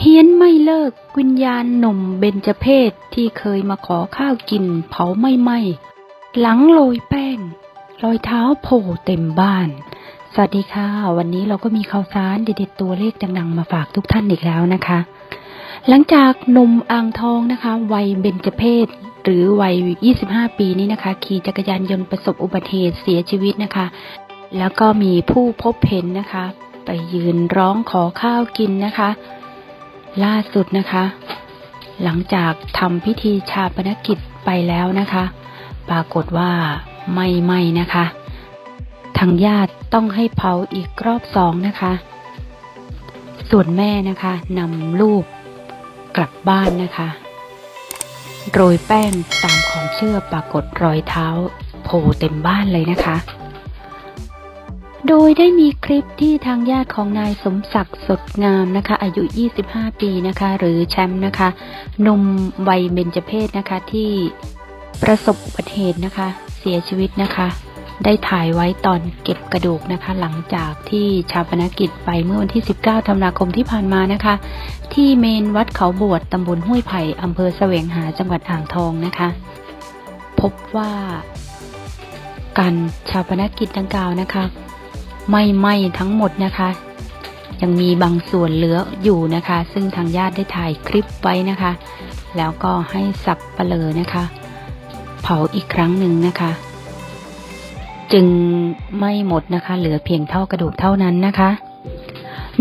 เฮียนไม่เลิกวิญญาณหนุ่มเบญจเพศที่เคยมาขอข้าวกินเผาไม่ไหมหลังโรยแป้ง รอยเท้าโผล่เต็มบ้าน สวัสดีค่ะ วันนี้เราก็มีข่าวสารเด็ดๆตัวเลขดังๆมาฝากทุกท่านอีกแล้วนะคะ หลังจากหนุ่มอ่างทองนะคะ วัยเบญจเพศหรือวัย 25 ปีนี้นะคะ ขี่จักรยานยนต์ประสบอุบัติเหตุเสียชีวิตนะคะ แล้วก็มีผู้พบเห็นนะคะ ไปยืนร้องขอข้าวกินนะคะ ล่าสุดนะคะ หลังจากทำพิธีชาปนกิจไปแล้วนะคะ ปรากฏว่าไม่ไหมนะคะ ทางญาติต้องให้เผาอีกรอบสองนะคะ ส่วนแม่นะคะนำลูกกลับบ้านนะคะ โรยแป้งตามความเชื่อปรากฏรอยเท้าโผล่เต็มบ้านเลยนะคะ โดยได้มีคลิปที่ทางญาติของนายสมศักดิ์สดงามนะคะ อายุ 25 ปีนะคะ หรือแชมป์นะคะหนุ่มวัยเบญจเพศนะคะที่ประสบอุบัติเหตุนะคะ เสียชีวิตนะคะ ได้ถ่ายไว้ตอนเก็บกระดูกนะคะ หลังจากที่ชาปนกิจไปเมื่อวันที่ 19 ธันวาคมที่ผ่านมานะคะ ที่เมนวัดเขาบวชตำบลห้วยไผ่อำเภอแสวงหาจังหวัดอ่างทองนะคะ พบว่าการชาปนกิจดังกล่าวนะคะ ไม่ไหม้ทั้งหมดนะคะ ยังมีบางส่วนเหลืออยู่นะคะ ซึ่งทางญาติได้ถ่ายคลิปไว้นะคะ แล้วก็ให้สับเปะเลอนะคะ เผาอีกครั้งหนึ่งนะคะ จึงไม่หมดนะคะ เหลือเพียงเท่ากระดูกเท่านั้นนะคะ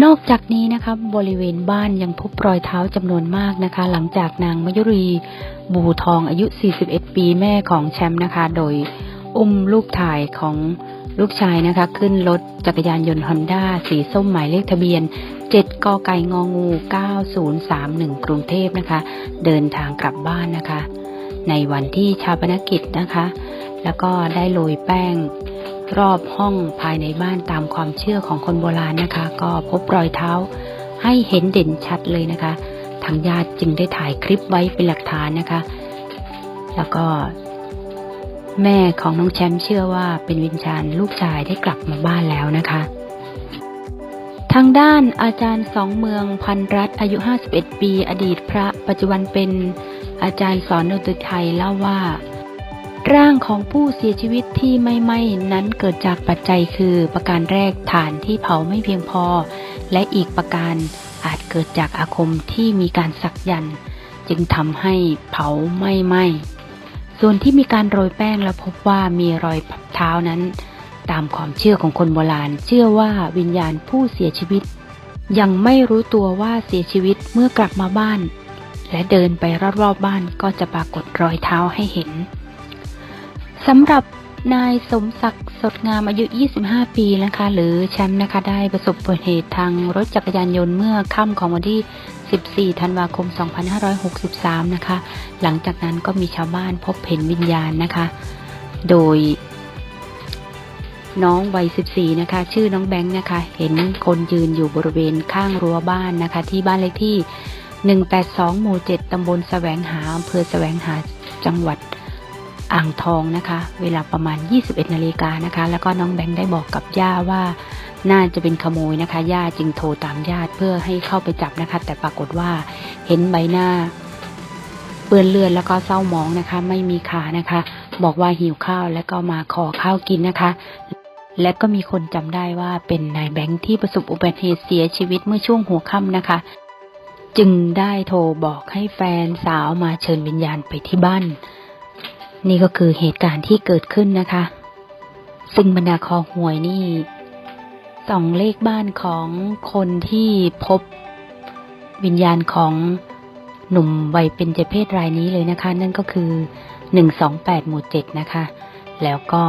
นอกจากนี้นะคะบริเวณบ้านยังพบรอยเท้าจำนวนมากนะคะ หลังจากนางมยุรีบูทองอายุ 41 ปีแม่ของแชมป์นะคะ โดยอุ้มรูปถ่ายของ ลูกชายนะคะ ขึ้นรถจักรยานยนต์ฮอนด้าสีส้มหมายเลขทะเบียน 7 กไก่งองู 9031 กรุงเทพนะคะ เดินทางกลับบ้านนะคะ ในวันที่ชาปนกิจนะคะ แล้วก็ได้โรยแป้งรอบห้องภายในบ้านตามความเชื่อของคนโบราณนะคะ ก็พบรอยเท้าให้เห็นเด่นชัดเลยนะคะ ทางญาติจึงได้ถ่ายคลิปไว้เป็นหลักฐานนะคะ แล้วก็ แม่ของน้องแชมป์เชื่อว่าเป็นวิญญาณลูกชายได้กลับมาบ้านแล้วนะคะ ทางด้านอาจารย์สองเมืองพันรัตอายุ 51 ปี อดีตพระปัจจุบันเป็นอาจารย์สอนดนตรีไทยเล่าว่า ร่างของผู้เสียชีวิตที่ไม่ไหม้นั้นเกิดจากปัจจัยคือประการแรกฐานที่เผาไม่เพียงพอ และอีกประการอาจเกิดจากอาคมที่มีการสักยัน จึงทำให้เผาไม่ไหม้ ส่วนที่มีการโรยแป้งแล้วพบว่ามีรอยเท้านั้น ตามความเชื่อของคนโบราณ เชื่อว่าวิญญาณผู้เสียชีวิต ยังไม่รู้ตัวว่าเสียชีวิตเมื่อกลับมาบ้าน และเดินไปรอบๆบบ้านก็จะปรากฏรอยเท้าให้เห็นสำหรับนายสมศักดิ์ สดงามอายุ 25 ปีนะคะ หรือแชมป์นะคะ ได้ประสบอุบัติเหตุทางรถจักรยานยนต์เมื่อค่ำของวันที่ 14 ธันวาคม 2563 นะคะ หลังจากนั้นก็มีชาวบ้านพบเห็นวิญญาณนะคะ โดย น้องวัย 14 นะคะ ชื่อน้องแบงค์นะคะ เห็นคนยืนอยู่บริเวณข้างรั้วบ้านนะคะ ที่บ้านเลขที่ 182 หมู่ 7 ตำบลแสวงหาอำเภอแสวงหาจังหวัด อ่างทองนะคะ เวลาประมาณ 21นาฬิกานะคะ แล้วก็น้องแบงค์ได้บอกกับย่าว่าน่าจะเป็นขโมยนะคะย่าจึงโทรตามญาติเพื่อให้เข้าไปจับนะคะ แต่ปรากฏว่าเห็นใบหน้า เปื้อนเลือดแล้วก็เศร้าหมองนะคะ ไม่มีขานะคะ บอกว่าหิวข้าวแล้วก็มาขอข้าวกินนะคะ และก็มีคนจำได้ว่าเป็นนายแบงค์ที่ประสบอุบัติเหตุเสียชีวิตเมื่อช่วงหัวค่ำนะคะ จึงได้โทรบอกให้แฟนสาวมาเชิญวิญญาณไปที่บ้าน นี่ก็คือเหตุการณ์ที่เกิดขึ้นนะคะ ซึ่งบรรดาคอหวยนี่สองเลขบ้านของคนที่พบวิญญาณของหนุ่มวัยเป็นเจเพศรายนี้เลยนะคะ นั่นก็คือหนึ่งสองแปดหมู่เจ็ดนะคะ แล้วก็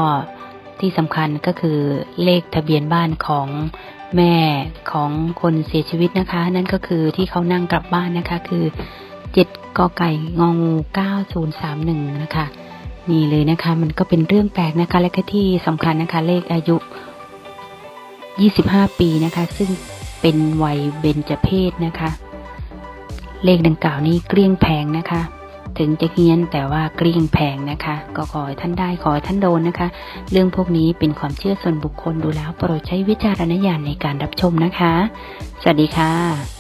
ที่สำคัญก็คือเลขทะเบียนบ้านของแม่ของคนเสียชีวิตนะคะ นั่นก็คือที่เขานั่งกลับบ้านนะคะ คือเจ็ดกไก่งองูเก้าศูนย์สามหนึ่งนะคะ นี่เลยนะคะ มันก็เป็นเรื่องแปลกนะคะ และก็ที่สำคัญนะคะ เลขอายุ 25 ปีนะคะ ซึ่งเป็นวัยเบญจเพศนะคะ เลขดังกล่าวนี้เกลี้ยงแพงนะคะ ถึงจะเฮี้ยนแต่ว่าเกลี้ยงแพงนะคะ ก็ขอให้ท่านได้ขอให้ท่านโดนนะคะ เรื่องพวกนี้เป็นความเชื่อส่วนบุคคลดูแล้วโปรดใช้วิจารณญาณในการรับชมนะคะ สวัสดีค่ะ